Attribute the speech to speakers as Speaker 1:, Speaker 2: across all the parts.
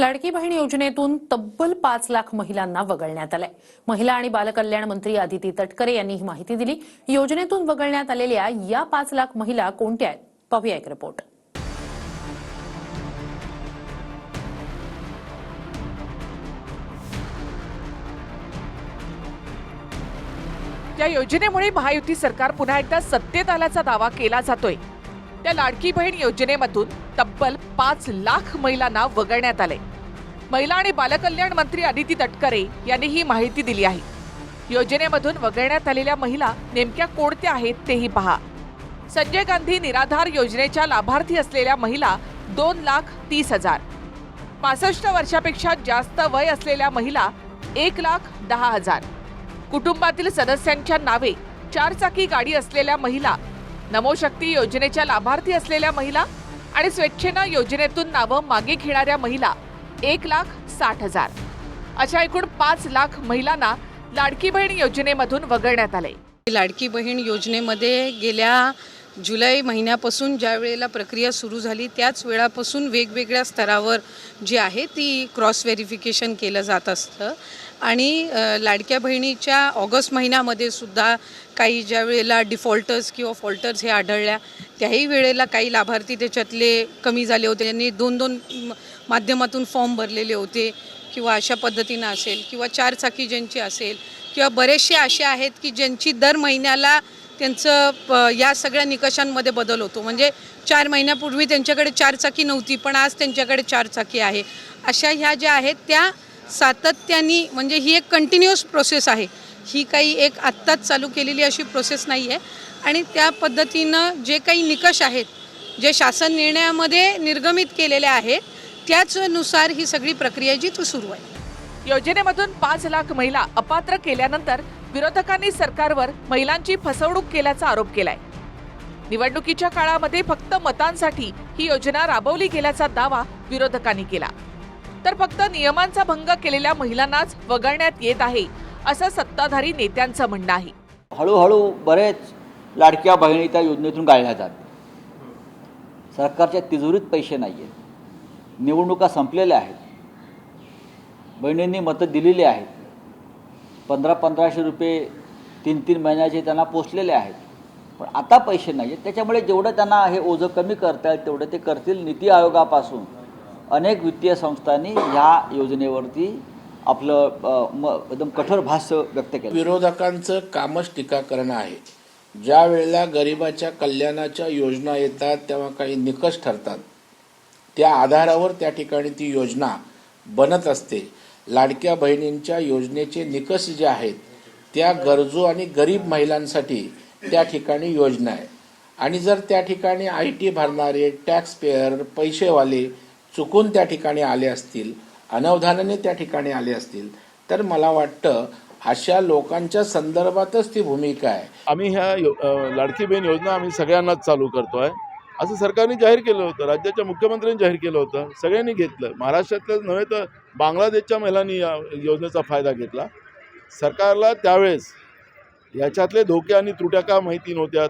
Speaker 1: लाडकी बहीण योजनेतून तब्बल पाच लाख महिलांना वगळण्यात आलंय. महिला आणि बालकल्याण मंत्री आदिती तटकरे यांनी ही माहिती दिली. योजनेतून वगळण्यात आलेल्या या पाच लाख महिला कोणत्या आहेत? पाहूया एक रिपोर्ट
Speaker 2: या योजनेमुळे महायुती सरकार पुन्हा एकदा सत्तेत आल्याचा दावा केला जातोय. त्या लाडकी बहीण योजनेमधून तब्बल पाच लाख महिलांना वगळण्यात आले महिला आणि बालकल्याण मंत्री अदिती तटकरे यांनी ही माहिती दिली आहे. योजनेमधून वगळण्यात आलेल्या महिला नेमक्या कोणत्या आहेत तेही पहा. संजय गांधी निराधार योजनेच्या लाभार्थी असलेल्या महिला दोन लाख तीस हजार. पासष्ट वर्षापेक्षा जास्त वय असलेल्या महिला एक लाख दहा हजार. कुटुंबातील सदस्यांच्या नावे चारचाकी गाडी असलेल्या महिला नमोशक्ती योजनेच्या लाभार्थी असलेल्या महिला आणि स्वेच्छेनं योजनेतून नावं मागे घेणाऱ्या महिला एक लाख साठ हजार. अशा एकूण पाच लाख महिलांना लाडकी बहीण योजनेमधून वगळण्यात आले.
Speaker 3: लाडकी बहीण योजनेमध्ये गेल्या जुलै महिन्यापासून ज्या वेळेला प्रक्रिया सुरू झाली त्याच वेळापासून वेगवेगळ्या स्तरावर जी आहे ती क्रॉस व्हेरिफिकेशन केलं जात असतं. आणि लाडक्या बहिणीच्या ऑगस्ट महिन्यामध्ये सुद्धा काही ज्या वेळेला डिफॉल्टर्स किंवा फॉल्टर्स हे आढळल्या त्याही वेळेला काही लाभार्थी त्याच्यातले कमी झाले होते. त्यांनी दोन दोन माध्यमातून फॉर्म भरलेले होते किंवा अशा पद्धतीनं असेल किंवा चार चाकी ज्यांची असेल किंवा बरेचसे असे आहेत की ज्यांची दर महिन्याला त्यांचं प- या सगळ्या निकषांमध्ये बदल होतो. म्हणजे चार महिन्यापूर्वी त्यांच्याकडे चार चाकी नव्हती पण आज त्यांच्याकडे चार चाकी आहे. अशा ह्या ज्या आहेत त्या सातत्याने म्हणजे ही एक कंटिन्युअस प्रोसेस आहे. ही काही एक आत्ताच चालू केलेली अशी प्रोसेस नाही आहे आणि त्या पद्धतीनं जे काही निकष आहेत जे शासन निर्णयामध्ये निर्गमित केलेले आहेत त्याचनुसार ही सगळी प्रक्रिया जी तू सुरू आहे.
Speaker 2: योजनेमधून पाच लाख महिला अपात्र केल्यानंतर विरोधकांनी सरकारवर महिलांची फसवणूक केल्याचा आरोप केलाय. निवडणुकीच्या काळामध्ये फक्त मतांसाठी ही योजना राबवली गेल्याचा दावा विरोधकांनी केला. तर फक्त नियमांचा भंग केलेल्या महिलांनाच वगळण्यात येत आहे असं सत्ताधारी नेत्यांचं म्हणणं आहे.
Speaker 4: हळूहळू बरेच लाडक्या बहिणी त्या योजनेतून गाळल्या जात. सरकारच्या तिजोरीत पैसे नाही आहेत निवडणुका संपलेल्या आहेत. बहिणींनी मतं दिलेली आहेत. पंधरा पंधराशे रुपये तीन तीन महिन्याचे त्यांना पोचलेले आहेत. पण आता पैसे नाही आहेत त्याच्यामुळे जेवढं त्यांना हे ओझं कमी करता येईल तेवढं ते करतील. नीती आयोगापासून अनेक वित्तीय संस्थांनी ह्या योजनेवरती आपलं म एकदम कठोर भाष्य व्यक्त केलं.
Speaker 5: विरोधकांचं कामच टीका करणं आहे. ज्या वेळेला गरिबाच्या कल्याणाच्या योजना येतात तेव्हा काही निकष ठरतात. त्या आधारावर त्या ठिकाणी ती योजना बनत असते. लाडक्या बहिणींच्या योजनेचे निकष जे आहेत त्या गरजू आणि गरीब महिलांसाठी त्या ठिकाणी योजना आहे. आणि जर त्या ठिकाणी आय टी भरणारे टॅक्स पेअर पैसेवाले चुकून त्या ठिकाणी आले असतील अनवधानाने त्या ठिकाणी आले असतील तर मला वाटतं अशा लोकांच्या संदर्भातच ती भूमिका आहे.
Speaker 6: आम्ही ह्या यो- लाडकी बहीण योजना आम्ही सगळ्यांनाच चालू करतोय. असं सरकारने जाहीर केलं होतं राज्याच्या मुख्यमंत्र्यांनी जाहीर केलं होतं सगळ्यांनी घेतलं. महाराष्ट्रातल्याच नव्हे तर बांगलादेशच्या महिलांनी या योजनेचा फायदा घेतला. सरकारला त्यावेळेस याच्यातले धोके आणि त्रुट्या का माहिती नव्हत्यात?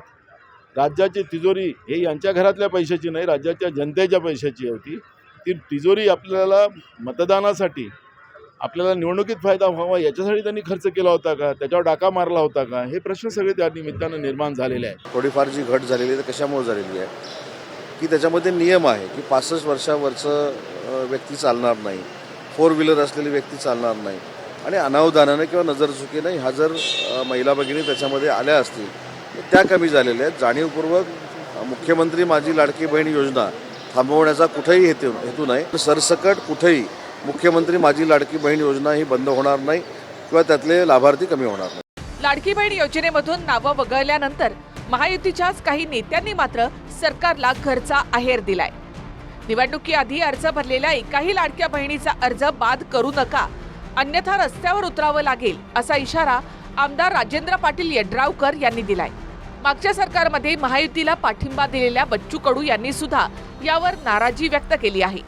Speaker 6: राज्याची तिजोरी हे यांच्या घरातल्या पैशाची नाही राज्याच्या जनतेच्या पैशाची होती. ती तिजोरी आपल्याला मतदानासाठी आपल्याला निवडणुकीत फायदा व्हावा याच्यासाठी त्यांनी खर्च केला होता का? त्याच्यावर डाका मारला होता का? हे प्रश्न सगळे त्या निमित्तानं निर्माण झालेले आहेत.
Speaker 7: थोडीफार जी घट झालेली आहे कशामुळे झालेली आहे? की त्याच्यामध्ये नियम आहे की पासष्ट वर्षावरचं व्यक्ती चालणार नाही. फोर व्हीलर असलेली व्यक्ती चालणार नाही. आणि अनावधानाने किंवा नजरचुकीने ह्या जर महिला भगिनी त्याच्यामध्ये आल्या असतील तर त्या कमी झालेल्या आहेत. जाणीवपूर्वक मुख्यमंत्री माझी लाडकी बहीण योजना थांबवण्याचा कुठेही हेतू हेतू नाही. सरसकट कुठेही मुख्यमंत्री माझी लाडकी बहीण योजना ही बंद होणार नाही किंवा त्यातले लाभार्थी कमी होणार नाही.
Speaker 2: लाडकी बहीण योजनेमधून नावं वगळल्यानंतर महायुतीच्याच काही नेत्यांनी मात्र सरकारला घरचा आहेर दिलाय. निवडणुकीआधी अर्ज भरलेल्या एकाही लाडक्या बहिणीचा अर्ज बाद करू नका. अन्यथा रस्त्यावर उतरावं लागेल असा इशारा आमदार राजेंद्र पाटील यड्रावकर यांनी दिलाय. मागच्या सरकारमध्ये महायुतीला पाठिंबा दिलेल्या बच्चू कडू यांनी सुद्धा यावर नाराजी व्यक्त केली आहे.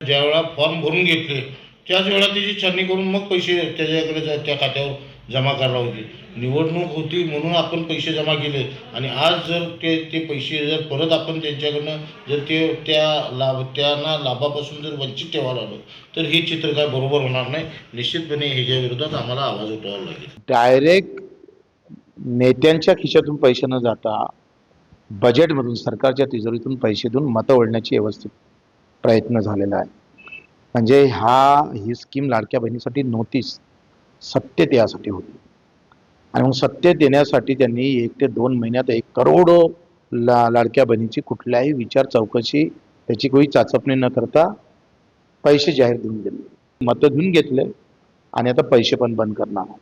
Speaker 8: ज्यावेळा फॉर्म भरून घेतले त्याच वेळा त्याची छाननी करून मग पैसे त्याच्याकडे त्या खात्यावर जमा करायला होती. निवडणूक होती म्हणून आपण पैसे जमा केले आणि आज जर ते ते पैसे जर परत आपण त्यांच्याकडनं जर ते त्या लाभ त्यांना लाभापासून जर वंचित ठेवायला आलो तर हे चित्र काय बरोबर होणार नाही. निश्चितपणे ह्याच्या विरोधात आम्हाला आवाज उठवावा लागेल.
Speaker 9: डायरेक्ट नेत्यांच्या खिशातून पैसे न जाता बजेटमधून सरकारच्या तिजोरीतून पैसे देऊन मतं ओढण्याची व्यवस्थित प्रयत्न झालेला आहे. म्हणजे हा ही स्कीम लाडक्या बहिणीसाठी नव्हतीच सत्तेत यासाठी होती. आणि मग सत्तेत येण्यासाठी त्यांनी एक ते दोन महिन्यात एक करोड ला लाडक्या बहिणीची कुठल्याही विचार चौकशी त्याची कोणी चाचपणी न करता पैसे जाहीर देऊन दिले. मतं देऊन घेतले आणि आता पैसे पण बंद करणार आहे.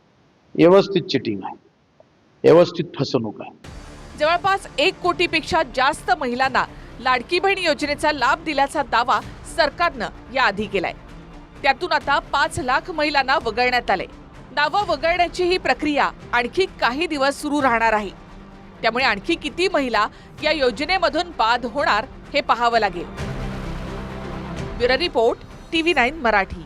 Speaker 9: व्यवस्थित चिटिंग आहे. व्यवस्थित फसवणूक आहे.
Speaker 2: जवळपास एक कोटीपेक्षा जास्त महिलांना लाडकी बहीण योजनेचा लाभ दिल्याचा दावा सरकारनं याआधी केलाय. त्यातून आता पाच लाख महिलांना वगळण्यात आले दावा वगळण्याची ही प्रक्रिया आणखी काही दिवस सुरू राहणार आहे. त्यामुळे आणखी किती महिला या योजनेमधून बाद होणार हे पाहावं लागेल. Bureau report TV nine Marathi.